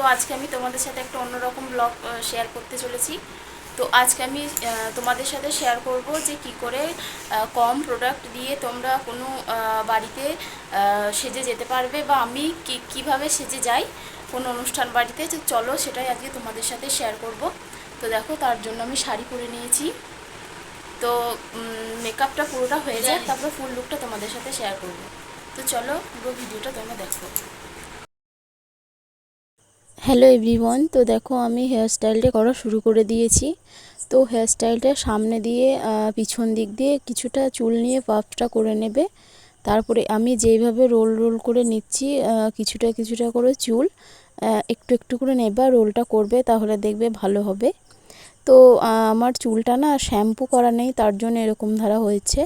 তো আজকে আমি তোমাদের সাথে একটা অন্যরকম ব্লগ শেয়ার করতে চলেছি। তো আজকে আমি তোমাদের সাথে শেয়ার করব যে কি করে কম প্রোডাক্ট দিয়ে তোমরা কোনো বাড়িতে সেজে যেতে পারবে বা আমি কি কীভাবে সেজে যাই কোনো অনুষ্ঠান বাড়িতে। তো চলো সেটাই আজকে তোমাদের সাথে শেয়ার করব। তো দেখো তার জন্য আমি শাড়ি পরে নিয়েছি। তো মেকআপটা পুরোটা হয়ে যায় তারপরে ফুল লুকটা তোমাদের সাথে শেয়ার করব। তো চলো পুরো ভিডিওটা তোমরা দেখো। হ্যালো এভরিওয়ান তো দেখো আমি হেয়ার স্টাইলটা করা শুরু করে দিয়েছি। তো হেয়ার স্টাইলটা সামনে দিয়ে পিছন দিক দিয়ে কিছুটা চুল নিয়ে পাফটা করে নেবে। তারপরে আমি যেইভাবে রোল রোল করে নিচ্ছি কিছুটা কিছুটা করে চুল একটু একটু করে নেবা রোলটা করবে, তাহলে দেখবে ভালো হবে। তো আমার চুলটা না শ্যাম্পু করা নেই, তার জন্য এরকম ধারা হয়েছে।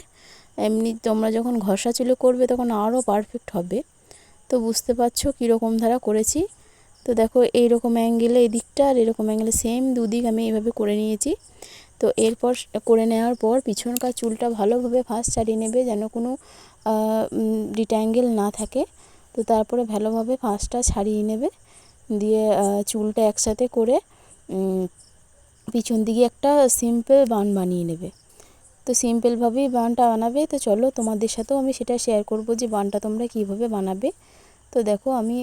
এমনি তোমরা যখন ঘষা চুলে করবে, তখন আরও পারফেক্ট হবে। তো বুঝতে পারছ কীরকম ধারা করেছি? তো দেখো এইরকম অ্যাঙ্গেলে এদিকটা আর এরকম অ্যাঙ্গেলে সেম দুদিক আমি এইভাবে করে নিয়েছি। তো এরপর করে নেওয়ার পর পিছনকার চুলটা ভালোভাবে ফার্স্ট ছাড়িয়ে নেবে যেন কোনো ডিট্যাঙ্গেল না থাকে। তো তারপরে ভালোভাবে ফার্স্টটা ছাড়িয়ে নেবে। দিয়ে চুলটা একসাথে করে পিছন দিকে একটা সিম্পল বান বানিয়ে নেবে। তো সিম্পলভাবেই বানটা বানাবে। তো চলো তোমাদের সাথেও আমি সেটা শেয়ার করব যে বানটা তোমরা কীভাবে বানাবে। তো দেখো আমি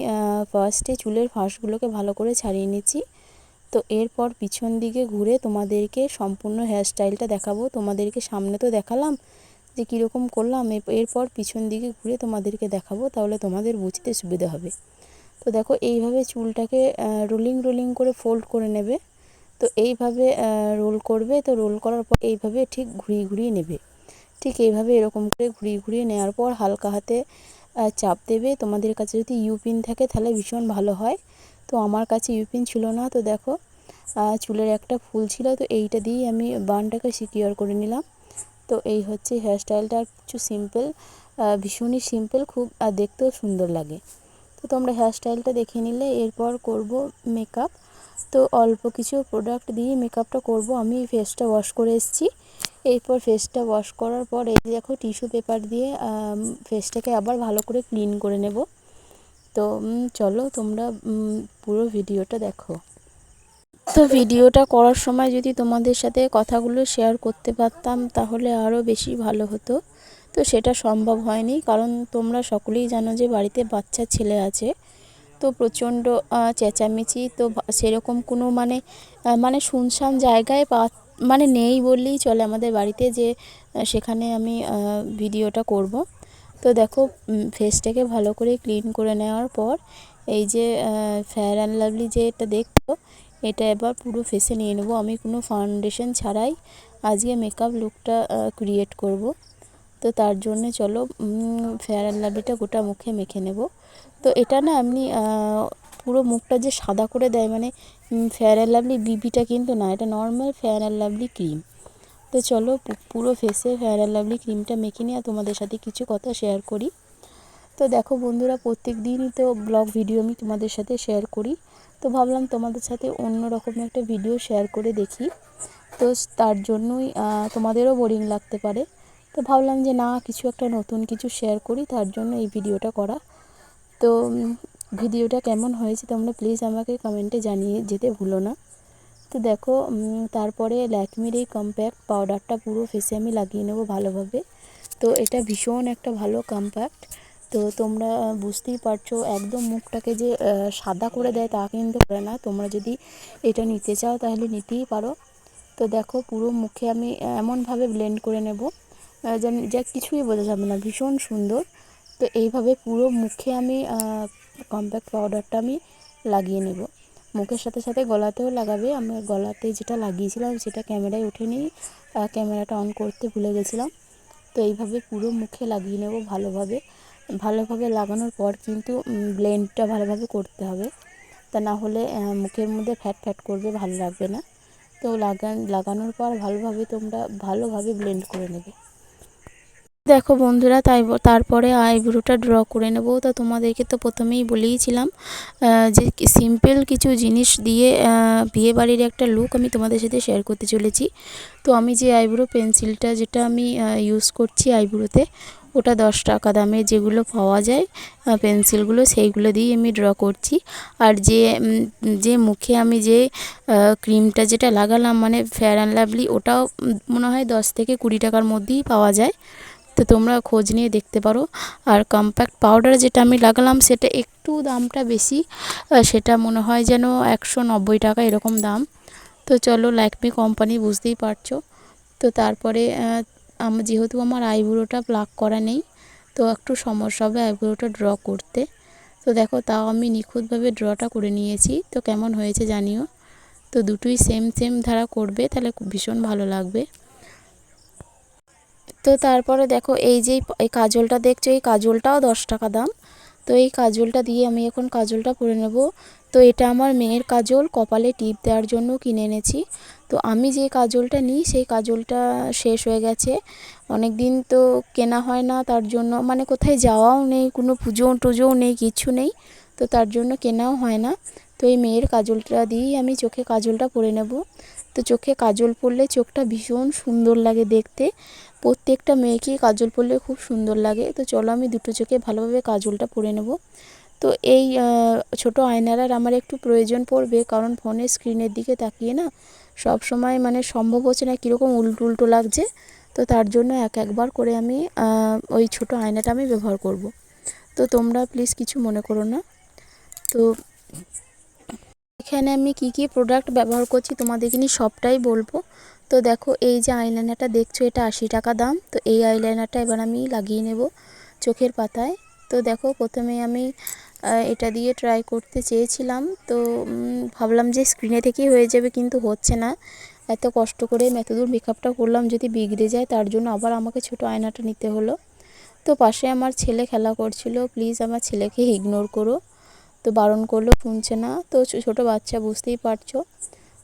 ফার্স্টে চুলের ফাঁসগুলোকে ভালো করে ছাড়িয়ে নিচ্ছি। তো এরপর পিছন দিকে ঘুরে তোমাদেরকে সম্পূর্ণ হেয়ার স্টাইলটা দেখাবো। তোমাদেরকে সামনে তো দেখালাম যে কীরকম করলাম। এরপর পিছন দিকে ঘুরে তোমাদেরকে দেখাবো, তাহলে তোমাদের বুঝতে সুবিধা হবে। তো দেখো এইভাবে চুলটাকে রোলিং রোলিং করে ফোল্ড করে নেবে। তো এইভাবে রোল করবে। তো রোল করার পর এইভাবে ঠিক ঘুরিয়ে ঘুরিয়ে নেবে। ঠিক এইভাবে এরকম করে ঘুরিয়ে ঘুরিয়ে নেওয়ার পর হালকা হাতে চাপ দেবে। তোমাদের কাছে যদি ইউপিন থাকে তাহলে ভীষণ ভালো হয়। তো আমার কাছে ইউপিন ছিল না। তো দেখো চুলের একটা ফুল ছিল। তো এইটা দিয়েই আমি বানটাকে সিকিওর করে নিলাম। তো এই হচ্ছে হেয়ার স্টাইলটা কিছু সিম্পল ভীষণই সিম্পল খুব দেখতেও সুন্দর লাগে। তো তোমরা হেয়ার স্টাইলটা দেখে নিলে। এরপর করব মেকআপ তো অল্প কিছু প্রোডাক্ট দিয়ে মেকআপটা করব। আমি ফেসটা ওয়াশ করে এসেছি। এরপর ফেসটা ওয়াশ করার পর এই দেখো টিস্যু পেপার দিয়ে ফেসটাকে আবার ভালো করে ক্লিন করে নেব। তো চলো তোমরা পুরো ভিডিওটা দেখো। তো ভিডিওটা করার সময় যদি তোমাদের সাথে কথাগুলো শেয়ার করতে পারতাম, তাহলে আরও বেশি ভালো হতো। তো সেটা সম্ভব হয়নি, কারণ তোমরা সকলেই জানো যে বাড়িতে বাচ্চা ছেলে আছে। তো প্রচণ্ড চেঁচামেচি, তো সেরকম কোনো মানে মানে শুনশান জায়গায় মানে নেই বললেই চলে আমাদের বাড়িতে যে সেখানে আমি ভিডিওটা করব। তো দেখো ফেসটাকে ভালো করে ক্লিন করে নেওয়ার পর, এই যে ফেয়ার অ্যান্ড লাভলি যে এটা দেখছ, এটা এবার পুরো ফেসে নিয়ে নেব। আমি কোনো ফাউন্ডেশন ছাড়াই আজকে মেকআপ লুকটা ক্রিয়েট করব। তো তার জন্য চলো ফেয়ার অ্যান্ড লাভলিটা গোটা মুখে মেখে নেব। তো এটা না এমনি পুরো মুখটা যে সাদা করে দেয় মানে ফেয়ার অ্যান্ড লাভলি বিবিটা কিন্তু না, এটা normal Fair and Lovely cream তো চলো পুরো ফেসে ফেয়ার অ্যান্ড লাভলি ক্রিমটা মেখে নিয়ে তোমাদের সাথে কিছু কথা শেয়ার করি। তো দেখো বন্ধুরা প্রত্যেক দিনই তো ব্লগ ভিডিও আমি তোমাদের সাথে শেয়ার করি। তো ভাবলাম তোমাদের সাথে অন্য রকম একটা ভিডিও শেয়ার করে দেখি। তো তার জন্যই তোমাদেরও বোরিং লাগতে পারে। তো ভাবলাম যে না, কিছু একটা নতুন কিছু শেয়ার করি, তার জন্য এই ভিডিওটা করা। তো ভিডিওটা কেমন হয়েছে তোমরা প্লিজ আমাকে কমেন্টে জানিয়ে যেতে ভুলো না। তো দেখো তারপরে ল্যাকমির এই কম্প্যাক্ট পাউডারটা পুরো ফেসে আমি লাগিয়ে নেব ভালোভাবে। তো এটা ভীষণ একটা ভালো কম্প্যাক্ট তো তোমরা বুঝতেই পারছ, একদম মুখটাকে যে সাদা করে দেয় তা কিন্তু করে না। তোমরা যদি এটা নিতে চাও তাহলে নিতেই পারো। তো দেখো, পুরো মুখে আমি এমনভাবে ব্লেন্ড করে নেব যেন যা কিছুই বোঝা যাবে না, ভীষণ সুন্দর। তো এইভাবে পুরো মুখে আমি কম্প্যাক্ট পাউডারটা আমি লাগিয়ে নেব। মুখের সাথে সাথে গলাতেও লাগাবে। আমি গলাতে যেটা লাগিয়েছিলাম সেটা ক্যামেরায় আহ, ক্যামেরাটা অন করতে ভুলে গেছিলাম। তো এইভাবে পুরো মুখে লাগিয়ে নেব ভালোভাবে। ভালোভাবে লাগানোর পর কিন্তু ব্লেন্ডটা ভালোভাবে করতে হবে। তা না হলে মুখের মধ্যে ফ্যাট ফ্যাট করবে ভালো লাগবে না। তো লাগান লাগানোর পর ভালোভাবে তোমরা ভালোভাবে ব্লেন্ড করে নেবে। দেখো বন্ধুরা তাই তারপরে আইব্রোটা ড্র করে নেব। তো তোমাদেরকে তো প্রথমেই বলেইছিলাম যে সিম্পল কিছু জিনিস দিয়ে আহ, বিয়ে বাড়ির একটা লুক আমি তোমাদের সাথে শেয়ার করতে চলেছি। তো আমি যে আইব্রো পেন্সিলটা যেটা আমি ইউজ করছি আইব্রোতে ওটা দশ টাকা দামে যেগুলো পাওয়া যায় পেন্সিলগুলো সেইগুলো দিয়েই আমি ড্র করছি। আর যে যে মুখে আমি যে ক্রিমটা যেটা লাগালাম মানে ফেয়ার অ্যান্ড লাভলি ওটাও মনে হয় দশ থেকে কুড়ি টাকার মধ্যেই পাওয়া যায়। তো তোমরা খোঁজ নিয়ে দেখতে পারো। আর কম্প্যাক্ট পাউডার যেটা আমি লাগালাম সেটা একটু দামটা বেশি সেটা মনে হয় যেন একশো নব্বই টাকা এরকম দাম। তো চলো ল্যাকমি কোম্পানি বুঝতেই পারছ। তো তারপরে আহ, আম- যেহেতু আমার আইব্রোটা প্লাক করা নেই তো একটু সমস্যা হবে আইব্রোটা ড্র করতে। তো দেখো তাও আমি নিখুঁতভাবে ড্রটা করে নিয়েছি। তো কেমন হয়েছে জানিও। তো দুটোই সেম সেম ধারা করবে তাহলে ভীষণ ভালো লাগবে। তো তারপরে দেখো এই যে এই কাজলটা দেখছ, এই কাজলটাও দশ টাকা দাম। তো এই কাজলটা দিয়ে আমি এখন কাজলটা পরে নেব। তো এটা আমার মেয়ের কাজল, কপালে টিপ দেওয়ার জন্য কিনে এনেছি। তো আমি যে কাজলটা নিই, সেই কাজলটা শেষ হয়ে গেছে। অনেক দিন তো কেনা হয় না, তার জন্য মানে কোথায় যাওয়াও নেই, কোনো পুজো টুজোও নেই কিছু নেই। তো তার জন্য কেনাও হয় না। তো এই মেয়ের কাজলটা দিয়েই আমি চোখে কাজলটা পরে নেব। তো চোখে কাজল পরলে চোখটা ভীষণ সুন্দর লাগে দেখতে। প্রত্যেকটা মেয়েকেই কাজল পরলে খুব সুন্দর লাগে। তো চলো আমি দুটো চোখে ভালোভাবে কাজলটা পরে নেব। তো এই ছোট আয়নার আমার একটু প্রয়োজন পড়বে, কারণ ফোনের স্ক্রিনের দিকে তাকিয়ে না সব সময় মানে সম্ভব হচ্ছে না কীরকম উল্টো উল্টো লাগছে। তো তার জন্য এক একবার করে আমি ওই ছোট আয়নাটা আমি ব্যবহার করব। তো তোমরা প্লিজ কিছু মনে করো না। তো এখানে আমি কি কি প্রোডাক্ট ব্যবহার করছি তোমাদেরকে নিয়ে সবটাই বলব। তো দেখো, এই যে আইলাইনারটা দেখছ, এটা আশি টাকা দাম। তো এই আইলাইনারটা এবার আমি লাগিয়ে নেব চোখের পাতায়। তো দেখো, প্রথমে আমি এটা দিয়ে ট্রাই করতে চেয়েছিলাম। তো ভাবলাম যে স্ক্রিনে থেকেই হয়ে যাবে, কিন্তু হচ্ছে না। এত কষ্ট করে এতদূর মেকআপটা করলাম, যদি বিগড়ে যায়, তার জন্য আবার আমাকে ছোট আয়নাটা নিতে হলো। তো পাশে আমার ছেলে খেলা করছিল প্লিজ আমার ছেলেকে ইগনোর করো। তো বারণ করল, শুনছে না? তো ছোট বাচ্চা, বুঝতেই পারছ।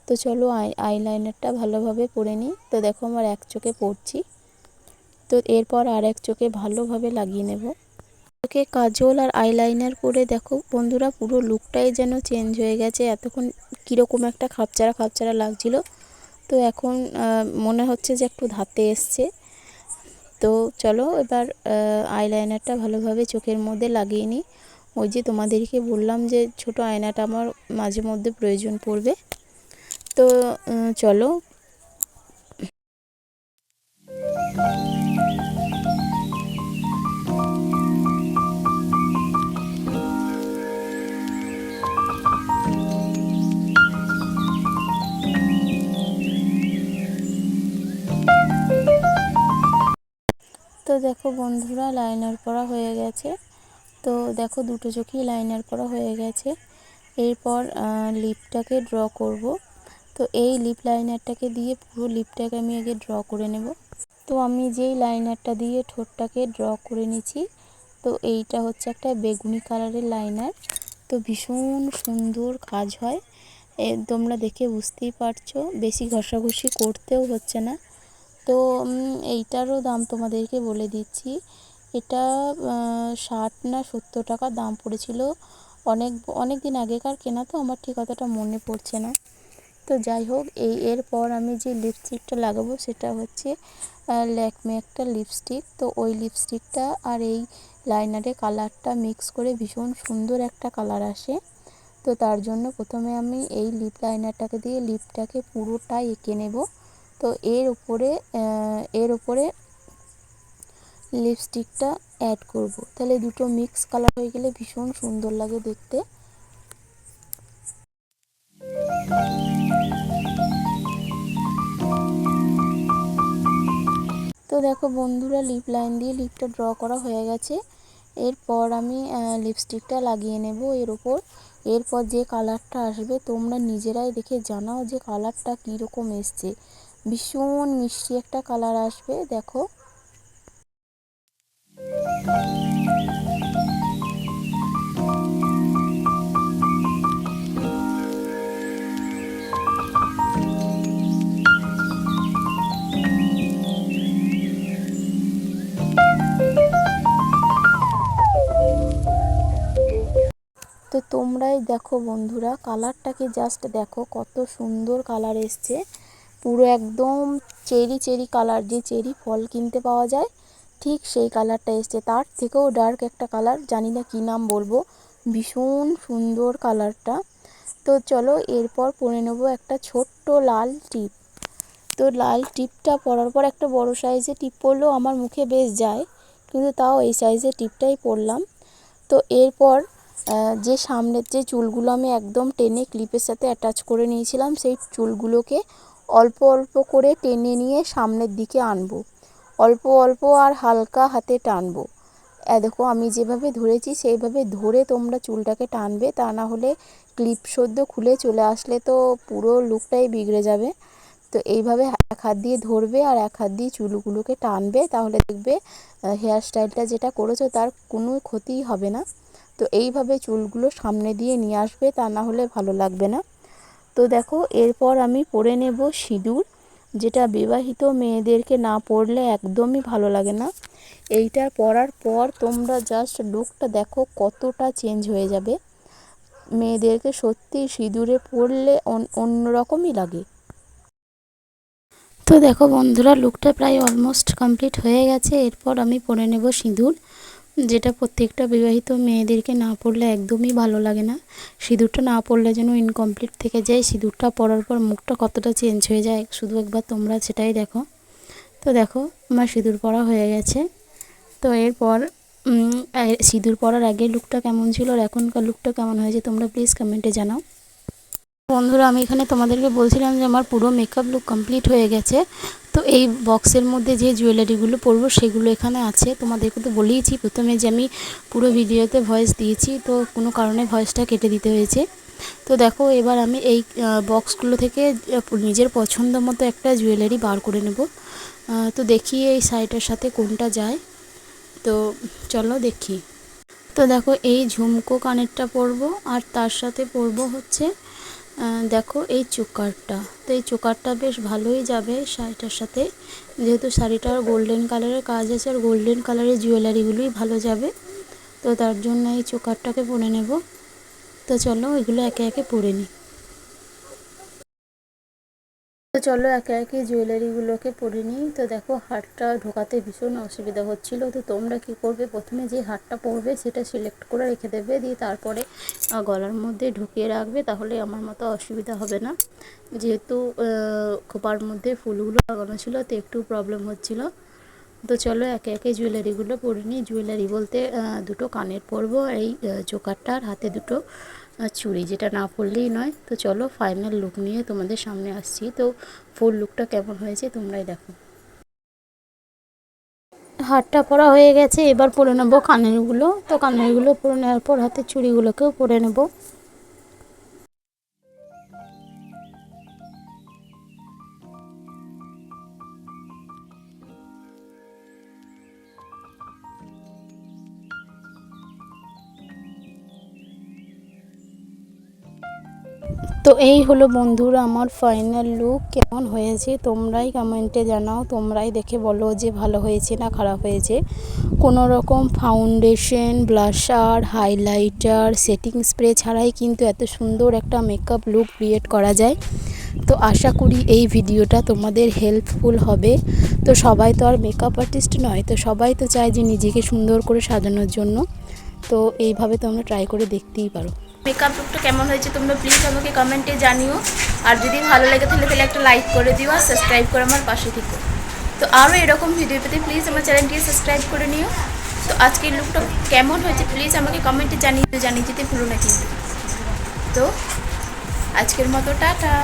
তো চলো আই আইলাইনারটা ভালোভাবে পরে নিই। তো দেখো আমার এক চোখে পড়ছি। তো এরপর আর এক চোখে ভালোভাবে লাগিয়ে নেব। চোখে কাজল আর আইলাইনার পরে দেখো বন্ধুরা পুরো লুকটাই যেন চেঞ্জ হয়ে গেছে। এতক্ষণ কীরকম একটা খাপচারা খাপচারা লাগছিল। তো এখন মনে হচ্ছে যে একটু ধাতে এসছে। তো চলো এবার আইলাইনারটা ভালোভাবে চোখের মধ্যে লাগিয়ে নিই। ওই যে তোমাদেরকে বললাম যে ছোট আয়নাটা আমার মাঝে মধ্যে প্রয়োজন পড়বে। তো চলো। তো দেখো বন্ধুরা, লাইনার পরা হয়ে গেছে। তো দেখো দুটো চোখেই লাইনার পরা হয়ে গেছে। এরপর লিপটাকে ড্র করব। তো এই লিপ লাইনারটাকে দিয়ে পুরো লিপটাকে আমি আগে ড্র করে নেব। তো আমি যেই লাইনারটা দিয়ে ঠোঁটটাকে ড্র করে নিচ্ছি, তো এইটা হচ্ছে একটা বেগুনি কালারের লাইনার তো ভীষণ সুন্দর কাজ হয়। এ, তোমরা দেখে বুঝতেই পারছ, বেশি ঘষাঘষি করতেও হচ্ছে না। তো এইটারও দাম তোমাদেরকে বলে দিচ্ছি। এটা ষাট না সত্তর টাকা দাম পড়েছিল। অনেক অনেক দিন আগেকার কেনা, তো আমার ঠিক অতটা মনে পড়ছে না। তো যাই হোক, এই এরপর আমি যে লিপস্টিকটা লাগাবো সেটা হচ্ছে ল্যাকমে একটা লিপস্টিক তো ওই লিপস্টিকটা আর এই লাইনারে কালারটা মিক্স করে ভীষণ সুন্দর একটা কালার আসে। তো তার জন্য প্রথমে আমি এই লিপ লাইনারটাকে দিয়ে লিপটাকে পুরোটাই এঁকে নেব। তো এর উপরে এর উপরে লিপস্টিকটা অ্যাড করব। তাহলে দুটো মিক্স কালার হয়ে গেলে ভীষণ সুন্দর লাগে দেখতে। তো দেখো বন্ধুরা লিপ লাইন দিয়ে লিপটা ড্র করা হয়ে গেছে। এরপর আমি লিপস্টিকটা লাগিয়ে নেব এর ওপর এরপর যে কালারটা আসবে, তোমরা নিজেরাই দেখে জানাও যে কালারটা কীরকম এসছে। ভীষণ মিষ্টি একটা কালার আসবে, দেখো। তোমরাই দেখো বন্ধুরা কালারটাকে জাস্ট দেখো কত সুন্দর কালার এসছে। পুরো একদম চেরি চেরি কালার যে চেরি ফল কিনতে পাওয়া যায়, ঠিক সেই কালারটা এসছে। তার থেকেও ডার্ক একটা কালার জানি না কী নাম বলব, ভীষণ সুন্দর কালারটা তো চলো এরপর পরে নেব একটা ছোট্ট লাল টিপ। তো লাল টিপটা পরার পর একটা বড় সাইজে টিপ পরলেও আমার মুখে বেশ যায়, কিন্তু তাও এই সাইজের টিপটাই পরলাম। তো এরপর যে সামনের যে চুলগুলো আমি একদম টেনে ক্লিপের সাথে অ্যাটাচ করে নিয়েছিলাম, সেই চুলগুলোকে অল্প অল্প করে টেনে নিয়ে সামনের দিকে আনব। অল্প অল্প আর হালকা হাতে টানবো। দেখো, আমি যেভাবে ধরেছি, সেইভাবে ধরে তোমরা চুলটাকে টানবে, তা না হলে ক্লিপ সদ্য খুলে চলে আসলে তো পুরো লুকটাই বিগড়ে যাবে। তো এইভাবে এক হাত দিয়ে ধরবে আর এক হাত দিয়ে চুলগুলোকে টানবে, তাহলে দেখবে হেয়ার স্টাইলটা যেটা করেছ, তার কোনো ক্ষতিই হবে না। তো এইভাবে চুলগুলো সামনে দিয়ে নিয়ে আসবে, তা না হলে ভালো লাগবে না। তো দেখো, এরপর আমি পরে নেব সিঁদুর, যেটা বিবাহিত মেয়েদেরকে না পরলে একদমই ভালো লাগে না। এইটা পরার পর তোমরা জাস্ট লুকটা দেখো কতটা চেঞ্জ হয়ে যাবে। মেয়েদেরকে সত্যি সিঁদুরে পরলে অন্যরকমই লাগে। তো দেখো বন্ধুরা লুকটা প্রায় অলমোস্ট কমপ্লিট হয়ে গেছে। এরপর আমি পরে নেব সিঁদুর। যেটা প্রত্যেকটা বিবাহিত মেয়েদেরকে না পড়লে একদমই ভালো লাগে না। সিঁদুরটা না পড়লে যেন ইনকমপ্লিট থেকে যায়, সিঁদুরটা পরার পর মুখটা কতটা চেঞ্জ হয়ে যায়, শুধু একবার তোমরা সেটাই দেখো। তো দেখো, আমার সিঁদুর পরা হয়ে গেছে। তো এরপর সিঁদুর পরার আগে লুকটা কেমন ছিল আর এখনকার লুকটা কেমন হয়েছে তোমরা প্লিজ কমেন্টে জানাও। বন্ধুরা, আমি এখানে তোমাদেরকে বলছিলাম যে আমার পুরো মেকআপ লুক কমপ্লিট হয়ে গেছে। তো এই বক্সের মধ্যে যে জুয়েলারিগুলো পরবো সেগুলো এখানে আছে। তোমাদেরকে তো বলেইছি, প্রথমে যে আমি পুরো ভিডিওতে ভয়েস দিয়েছি, তো কোনো কারণে ভয়েসটা কেটে দিতে হয়েছে। তো দেখো, এবার আমি এই বক্সগুলো থেকে নিজের পছন্দ মতো একটা জুয়েলারি বার করে নেব। তো দেখি এই শাড়িটার সাথে কোনটা যায়। তো চলো দেখি। তো দেখো, এই ঝুমকো কানেরটা পরবো, আর তার সাথে পরবো হচ্ছে দেখো এই চোকারটা। তো এই চোকারটা বেশ ভালোই যাবে শাড়িটার সাথে। যেহেতু শাড়িটার গোল্ডেন কালারের কাজ আছে, আর গোল্ডেন কালারের জুয়েলারিগুলোই ভালো যাবে। তো তার জন্য এই চোকারটাকে পরে নেব। তো চলো ওইগুলো একে একে পরে নিই। তো চলো একে একে জুয়েলারিগুলোকে পরে নিই। তো দেখো হারটা ঢোকাতে ভীষণ অসুবিধা হচ্ছিল। তো তোমরা কি করবে? প্রথমে যে হারটা পরবে, সেটা সিলেক্ট করে রেখে দেবে। দিয়ে তারপরে গলার মধ্যে ঢুকিয়ে রাখবে। তাহলে আমার মতো অসুবিধা হবে না। যেহেতু খোপার মধ্যে ফুলগুলো লাগানো ছিল, তো একটু প্রবলেম হচ্ছিল। তো চলো একে একে জুয়েলারিগুলো পরে নিই। জুয়েলারি বলতে দুটো কানের পরবো এই চোকারটা আর হাতে দুটো। চুড়ি যেটা না পরলেই নয়। তো চলো ফাইনাল লুক নিয়ে তোমাদের সামনে আসছি। তো ফুল লুকটা কেমন হয়েছে তোমরাই দেখো। হাটটা পরা হয়ে গেছে, এবার পরে নেব কানেরগুলো। তো কানেরগুলো পরে নেওয়ার পর হাতের চুড়িগুলোকেও পরে নেব। তো এই হলো বন্ধুরা আমার ফাইনাল লুক কেমন হয়েছে তোমরাই কমেন্টে জানাও, তোমরাই দেখে বলো যে ভালো হয়েছে না খারাপ হয়েছে। কোনো রকম foundation blusher highlighter setting spray ছাড়াই কিন্তু এত সুন্দর একটা মেকআপ লুক ক্রিয়েট করা যায়। তো আশা করি এই ভিডিওটা তোমাদের হেল্পফুল হবে। তো সবাই তো আর মেকআপ আর্টিস্ট নয়, তো সবাই তো চায় যে নিজেকে সুন্দর করে সাজানোর জন্য। তো এইভাবে তোমরা ট্রাই করে দেখতেই পারো। মেকআপ লুকটা কেমন হয়েছে তোমরা প্লিজ আমাকে কমেন্টে জানিও। আর যদি ভালো লাগে তাহলে তাহলে একটা লাইক করে দিও আর সাবস্ক্রাইব করে আমার পাশে থেকো। তো আরও এরকম ভিডিও পেতে প্লিজ আমার চ্যানেলটিকে সাবস্ক্রাইব করে নিও। তো আজকের লুকটা কেমন হয়েছে প্লিজ আমাকে কমেন্টে জানিয়ে জানিয়ে দিতে ভুলো না কিন্তু। তো আজকের মতো টাটা।